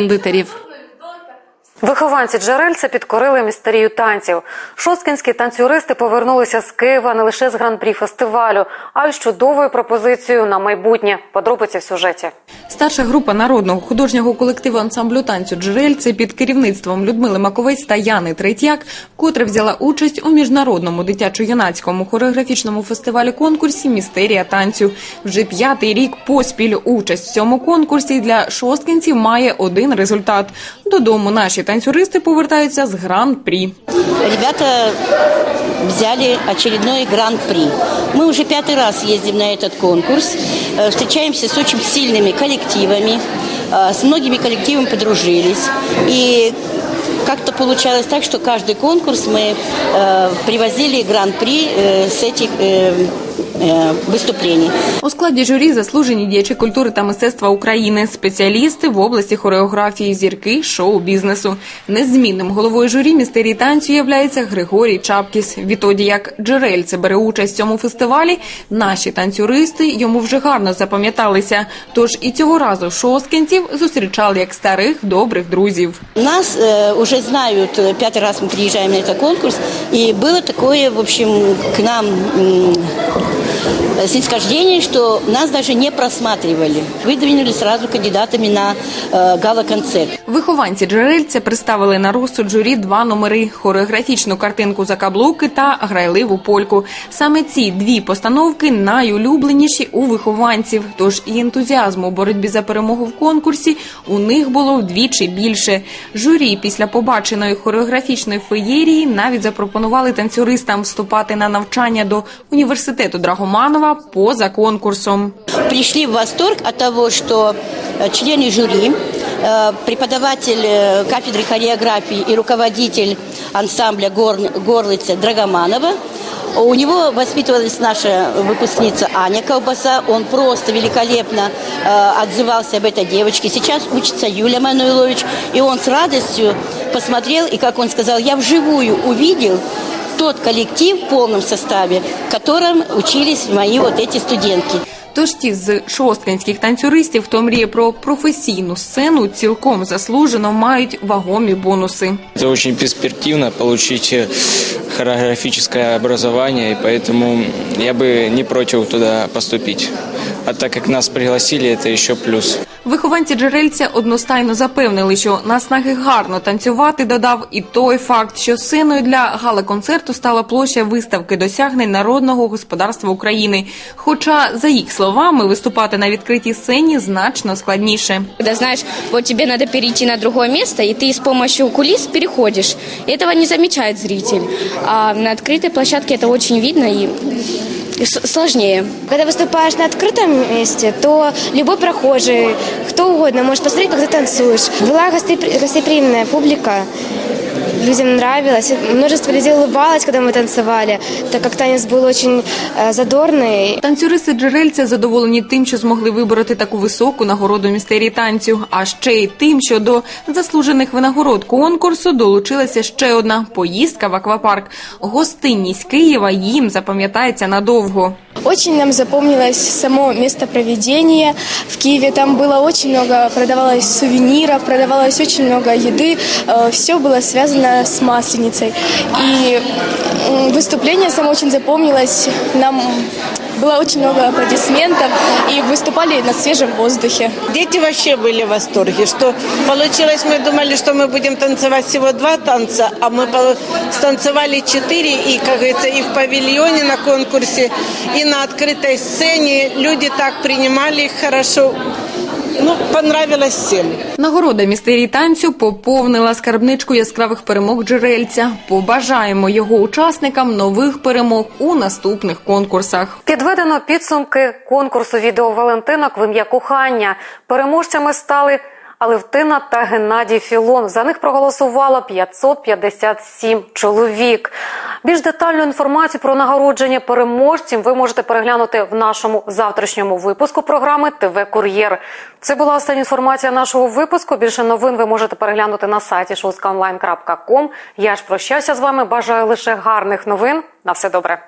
кондитерів. Вихованці джерельця підкорили містерію танців. Шосткінські танцюристи повернулися з Києва не лише з гран-прі фестивалю, а й з чудовою пропозицією на майбутнє. Подробиці в сюжеті. Старша група народного художнього колективу ансамблю танцю «Джерельце» під керівництвом Людмили Маковець та Яни Третьяк, котре взяла участь у міжнародному дитячо-юнацькому хореографічному фестивалі конкурсі «Містерія танцю». Вже п'ятий рік поспіль участь в цьому конкурсі для шосткінців має один результат. Додому наші танцюристи повертаються з гран-прі. Ребята взяли очередной гран-при. Мы уже пятый раз ездим на этот конкурс, э, встречаемся с очень сильными коллективами, э, с многими коллективами подружились. И как-то получалось так, что каждый конкурс мы э, привозили гран-при э, с этих э, э, выступлений. У складі журі заслужені діячі культури та мистецтва України, спеціалісти в області хореографії, зірки шоу-бізнесу. Незмінним головою журі містерії танцю являється Григорій Чапкіс. Відтоді як джерельце бере участь в цьому фестивалі, наші танцюристи йому вже гарно запам'яталися. Тож і цього разу шосткінців зустрічали як старих добрих друзів. Нас э, уже знают, э, пятый раз мы приезжаем на этот конкурс, и было такое, в общем, к нам м, снисхождение, что нас даже не просматривали. Выдвинули сразу кандидатами на э, гала-концерт. Вихованці джерельця представили на розсуд журі два номери: хореографічну картинку за каблуки та грайливу польку. Саме ці дві постановки найулюбленіші у вихованців. Тож і ентузіазму у боротьбі за перемогу в конкурсі у них було вдвічі більше. Журі після побаченої хореографічної феєрії навіть запропонували танцюристам вступати на навчання до університету Драгоманова поза конкурсом. Пришли в восторг от того, что э, члены жюри, э, преподаватель э, кафедры хореографии и руководитель ансамбля гор, горлица Драгоманова у него воспитывалась наша выпускница Аня Колбаса. Он просто великолепно э, отзывался об этой девочке. Сейчас учится Юлия Мануилович. И он с радостью посмотрел, и, как он сказал, я вживую увидел тот коллектив в полном составе, в котором учились мои вот эти студентки. Тож ті з шосткинських танцюристів, хто мріє про професійну сцену, цілком заслужено мають вагомі бонуси. Это очень перспективно получить э, хореографическое образование, и поэтому я бы не против туда поступить. А так как нас пригласили, это еще плюс. Вихованці джерельця одностайно запевнили, що наснаги гарно танцювати додав і той факт, що сценою для гала-концерту стала площа виставки досягнень народного господарства України. Хоча, за їх словами, виступати на відкритій сцені значно складніше. Когда знаешь, вот тебе надо перейти на другое место, и ты с помощью кулис переходишь. И этого не замечает зритель. А на открытой площадке это очень видно и с- сложнее. Когда выступаешь на открытом месте, то любой прохожий, кто угодно может посмотреть, как ты танцуешь. Была гостепри- гостеприимная публика, людям нравилось. Множество людей улыбалось, когда мы танцевали, так как танец был очень э, задорный. Танцюристи джерельця задоволені тим, що змогли вибороти таку високу нагороду містерії танцю, а ще й тим, що до заслужених винагород конкурсу долучилася ще одна поїздка в аквапарк. Гостинність Києва їм запам'ятається надовго. Очень нам запомнилось само место проведения в Киеве. Там было очень много, продавалось сувениров, продавалось очень много еды. Все было связано с Масленицей. И выступление само очень запомнилось. Нам было очень много аплодисментов и выступали на свежем воздухе. Дети вообще были в восторге, что получилось, мы думали, что мы будем танцевать всего два танца, а мы полу- станцевали четыре, и, как говорится, и в павильоне на конкурсе, и на открытой сцене. Люди так принимали их хорошо. Ну, понравилось всім. Нагорода містері танцю поповнила скарбничку яскравих перемог джерельця. Побажаємо його учасникам нових перемог у наступних конкурсах. Підведено підсумки конкурсу відео Валентинок в ім'я кохання. Переможцями стали Алевтина та Геннадій Філон. За них проголосувало 557 чоловік. Більш детальну інформацію про нагородження переможців ви можете переглянути в нашому завтрашньому випуску програми ТВ Кур'єр. Це була остання інформація нашого випуску. Більше новин ви можете переглянути на сайті showskaonline.com. Я ж прощаюся з вами. Бажаю лише гарних новин. На все добре.